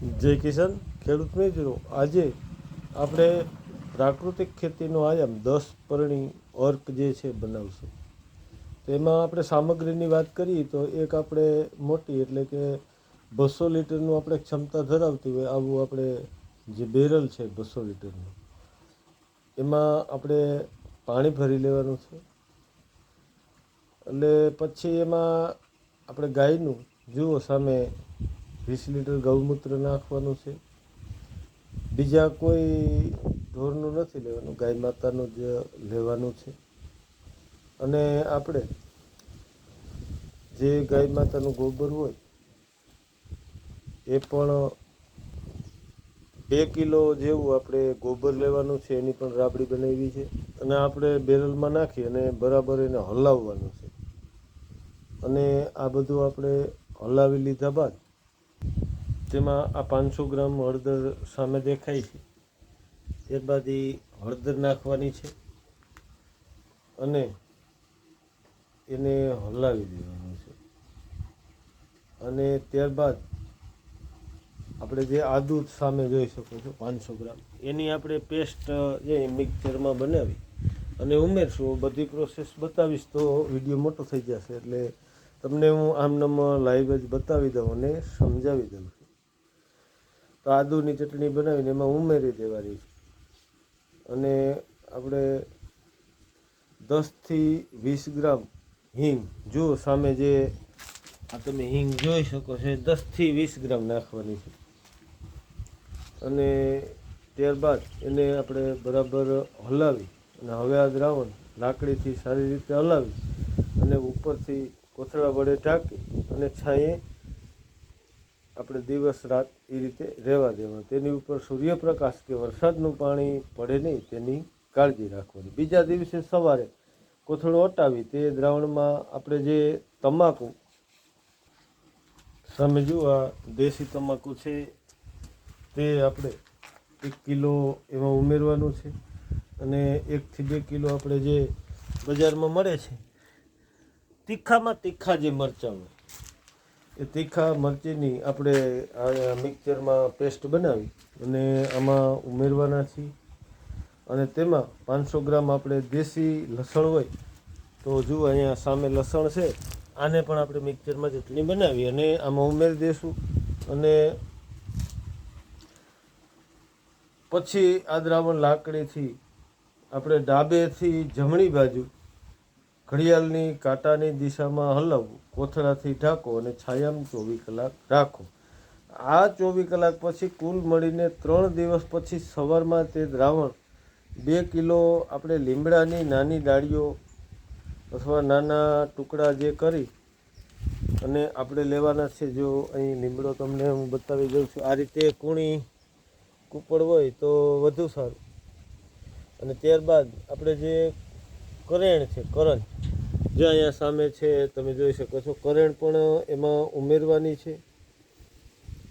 જય કિશન, ખેડૂત મિત્રો, આજે આપણે પ્રાકૃતિક ખેતીનો આયામ દસ પરણી અર્ક જે છે બનાવશું. તેમાં આપણે સામગ્રીની વાત કરીએ તો એક આપણે મોટી એટલે કે બસો લીટરનું આપણે ક્ષમતા ધરાવતી હોય આવું આપણે જે બેરલ છે બસો લીટરનું, એમાં આપણે પાણી ભરી લેવાનું છે. એટલે પછી એમાં આપણે ગાયનું જુઓ સામે વીસ લીટર ગૌમૂત્ર નાખવાનું છે. બીજા કોઈ ઢોરનું નથી લેવાનું, ગાય માતાનું જ લેવાનું છે. અને આપણે જે ગાય માતાનું ગોબર હોય, એ પણ બે કિલો જેવું આપણે ગોબર લેવાનું છે, એની પણ રાબડી બનાવી છે. અને આપણે બેરલમાં નાખી અને બરાબર એને હલાવવાનું છે. અને આ બધું આપણે હલાવી લીધા બાદ તેમાં આ પાંચસો ગ્રામ હળદર સામે દેખાય છે. ત્યારબાદ એ હળદર નાખવાની છે અને એને હલાવી દેવાનું છે. અને ત્યારબાદ આપણે જે આદુ સામે જોઈ શકો છો, પાંચસો ગ્રામ, એની આપણે પેસ્ટ જે મિક્સચરમાં બનાવી અને ઉમેરશું. બધી પ્રોસેસ બતાવીશ તો વીડિયો મોટો થઈ જશે એટલે તમને હું આમ નમ લાઈવ જ બતાવી દઉં અને સમજાવી દઉં. તો આદુની ચટણી બનાવીને એમાં ઉમેરી દેવાની છે. અને આપણે દસથી વીસ ગ્રામ હિંગ, જો સામે જે આ તમે હિંગ જોઈ શકો છો દસથી વીસ ગ્રામ નાખવાની છે. અને ત્યારબાદ એને આપણે બરાબર હલાવી, અને હવે આ દ્રાવણ લાકડીથી સારી રીતે હલાવી, અને ઉપરથી કોથળા વડે ઢાંકી અને છાંયે આપણે દિવસ રાત એ રીતે રહેવા દેવાનું તેની ઉપર સૂર્યપ્રકાશ કે વરસાદનું પાણી પડે નહીં તેની કાળજી રાખવાની. બીજા દિવસે સવારે કોથળો ઓટાવી તે દ્રાવણમાં આપણે જે તમાકુ સમજુ આ દેશી તમાકુ છે, તે આપણે એક કિલો એમાં ઉમેરવાનું છે અને એકથી બે કિલો આપણે જે બજારમાં મળે છે, તીખામાં તીખા જે મરચાં હોય એ તીખા મરચીની આપણે આ મિક્સરમાં પેસ્ટ બનાવી અને આમાં ઉમેરવાના છીએ. અને તેમાં પાંચસો ગ્રામ આપણે દેશી લસણ હોય, તો જુઓ અહીંયા સામે લસણ છે, આને પણ આપણે મિક્સચરમાં ચટણી બનાવી અને આમાં ઉમેરી દઈશું અને પછી આ દ્રાવણ લાકડીથી આપણે ડાબેથી જમણી બાજુ ઘડિયાળની કાંટાની દિશામાં હલાવવું કોથળાથી ઢાંકો અને છાયામાં ચોવીસ કલાક રાખો આ ચોવીસ કલાક પછી કુલ મળીને ત્રણ દિવસ પછી સવારમાં તે દ્રાવણ, બે કિલો આપણે લીમડાની નાની ડાળીઓ અથવા નાના ટુકડા જે કરી અને આપણે લેવાના છે, જો અહીં લીમડો તમને હું બતાવી દઉં છું, આ રીતે કૂણી કૂપડ હોય તો વધુ સારું. અને ત્યારબાદ આપણે જે કરેણ છે, કરણ જે અહીંયા સામે છે, તમે જોઈ શકો છો. કરેણ પણ એમાં ઉમેરવાની છે.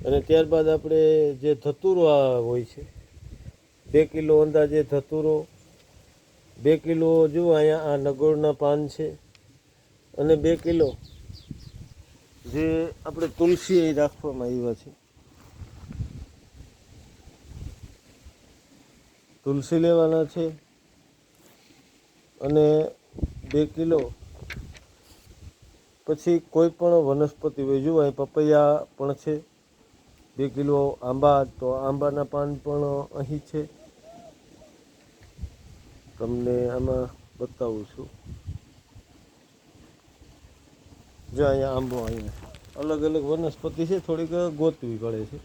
અને ત્યારબાદ આપણે જે ધતુરો હોય છે, બે કિલો અંદાજે ધતુરો. બે કિલો જુઓ અહીંયા આ નગોળના પાન છે. અને બે કિલો જે આપણે તુલસી અહીં રાખવામાં આવ્યા છે. તુલસી લેવાના છે. અને બે કિલો પછી કોઈ પણ વનસ્પતિ હોય જુઓ અહીં પપૈયા પણ છે. બે કિલો આંબા, તો આંબાના પાન પણ અહીં છે. તમને આમાં બતાવું છું. જો અહીંયા આંબો અહીંયા અલગ અલગ વનસ્પતિ છે, થોડીક ગોતવી પડે છે.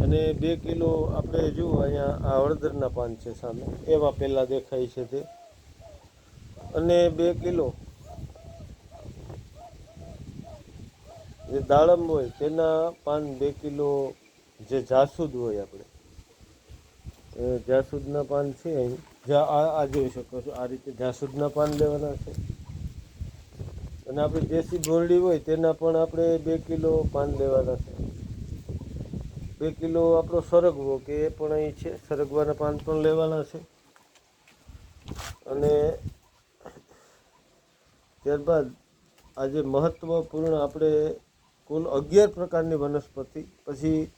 અને બે કિલો આપણે જુઓ, અહીંયા આ હળદરના પાન છે સામે. એવા પહેલાં દેખાય છે તે. અને બે કિલો જે દાડમ હોય, તેના પાન બે કિલો જે જાસૂદ હોય આપણે. જાસૂદના પાન છે આ જોઈ શકો છો, આ રીતે જાસૂદના પાન લેવાના છે. અને આપણે દેશી ભોરડી હોય, તેના પણ આપણે બે કિલો પાન લેવાના છે. બે કિલો આપણો સરગવો, કે એ પણ અહીં છે, સરગવાના પાન પણ લેવાના છે. અને ત્યારબાદ આજે મહત્ત્વપૂર્ણ આપણે કુલ અગિયાર પ્રકારની વનસ્પતિ. પછી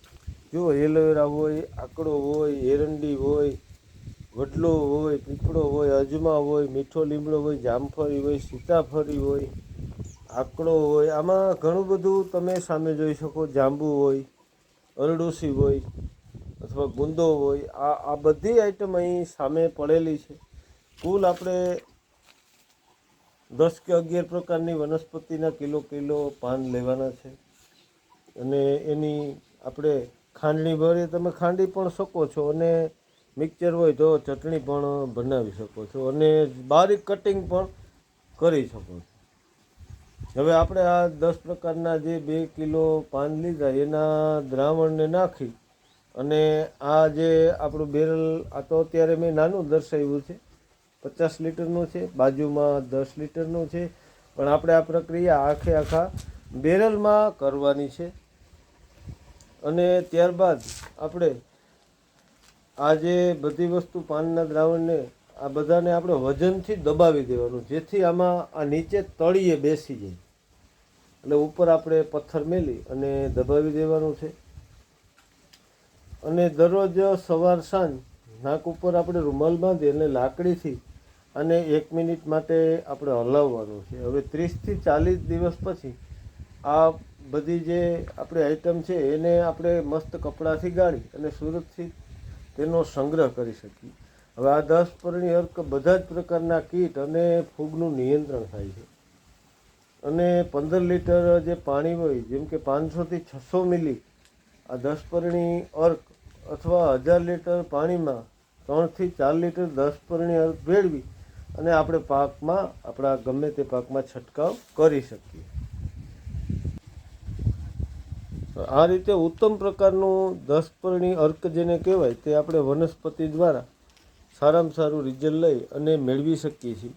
જો એલોવેરા હોય, આકડો હોય, એરંડી હોય, વડલો હોય, પીપળો હોય, અજમા હોય, મીઠો લીમડો હોય, જામફળી હોય, સીતાફળી હોય, આકડો હોય. આમાં ઘણું બધું તમે સામે જોઈ શકો. જાંબુ હોય, અરડુસી હોય, અથવા ગુંદો હોય. આ આ બધી આઈટમ અહીં સામે પડેલી છે. કુલ આપણે દસ કે અગિયાર પ્રકારની વનસ્પતિના કિલો કિલો પાન લેવાના છે. અને એની આપણે ખાંડણી ભરી તમે ખાંડી પણ શકો છો અને મિક્સચર હોય તો ચટણી પણ બનાવી શકો છો અને બારીક કટિંગ પણ કરી શકો છો. હવે આપણે આ દસ પ્રકારના જે બે કિલો પાન લીધા એના દ્રાવણને નાખી અને આ જે આપણું બેરલ, આ તો અત્યારે મેં નાનું દર્શાવ્યું છે. પચાસ લીટરનો છે, બાજુમાં દસ લીટરનો છે. પણ આપણે આ પ્રક્રિયા આખે આખા બેરલમાં કરવાની છે. અને ત્યારબાદ આપણે આ જે બધી વસ્તુ પાનના દ્રાવણને આ બધાને આપણે વજનથી દબાવી દેવાનું, જેથી આમાં આ નીચે તળીએ બેસી જાય. એટલે ઉપર આપણે પથ્થર મેલી અને દબાવી દેવાનું છે. અને દરરોજ સવાર સાંજ નાક ઉપર આપણે રૂમાલ બાંધી અને લાકડીથી અને એક મિનિટ માટે આપણે હલાવવાનું છે. હવે ત્રીસથી ચાલીસ દિવસ પછી આ બધી જે આપણી આઈટમ છે, એને આપણે મસ્ત કપડાથી ગાળી અને સુરતથી તેનો સંગ્રહ કરી શકીએ. હવે આ દસ પરણી અર્ક બધા જ પ્રકારના કીટ અને ફૂગનું નિયંત્રણ થાય છે. અને પંદર લીટર જે પાણી હોય, જેમ કે પાંચસોથી છસો મિલી, આ દસ પરણી અર્ક અથવા હજાર લીટર પાણીમાં ત્રણથી ચાર લીટર દસ પરણી અર્ક ભેળવી અને આપણે પાકમાં, આપણા ગમે તે પાકમાં છંટકાવ કરી શકીએ. આ રીતે ઉત્તમ પ્રકારનું દસપરણી અર્ક જેને કહેવાય, તે આપણે વનસ્પતિ દ્વારા સારામાં સારું રિઝલ્ટ લઈ અને મેળવી શકીએ છીએ.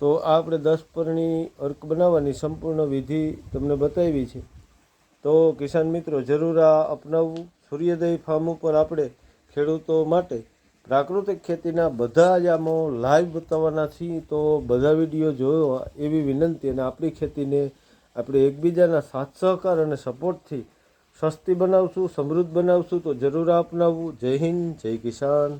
તો આ આપણે દસપર્ણી અર્ક બનાવવાની સંપૂર્ણ વિધિ તમને બતાવી છે. તો કિસાન મિત્રો, જરૂર આ અપનાવવું. સૂર્યોદય ફાર્મ ઉપર આપણે ખેડૂતો માટે પ્રાકૃતિક ખેતીના બધા જ આમાં લાઈવ બતાવવાના છીએ તો બધા વીડિયો જોયો એવી વિનંતી અને આપણી ખેતીને આપણે એકબીજાના સાથ સહકાર અને સપોર્ટથી સસ્તી બનાવશું, સમૃદ્ધ બનાવશું તો જરૂર અપનાવવું જય હિન્દ, જય કિસાન.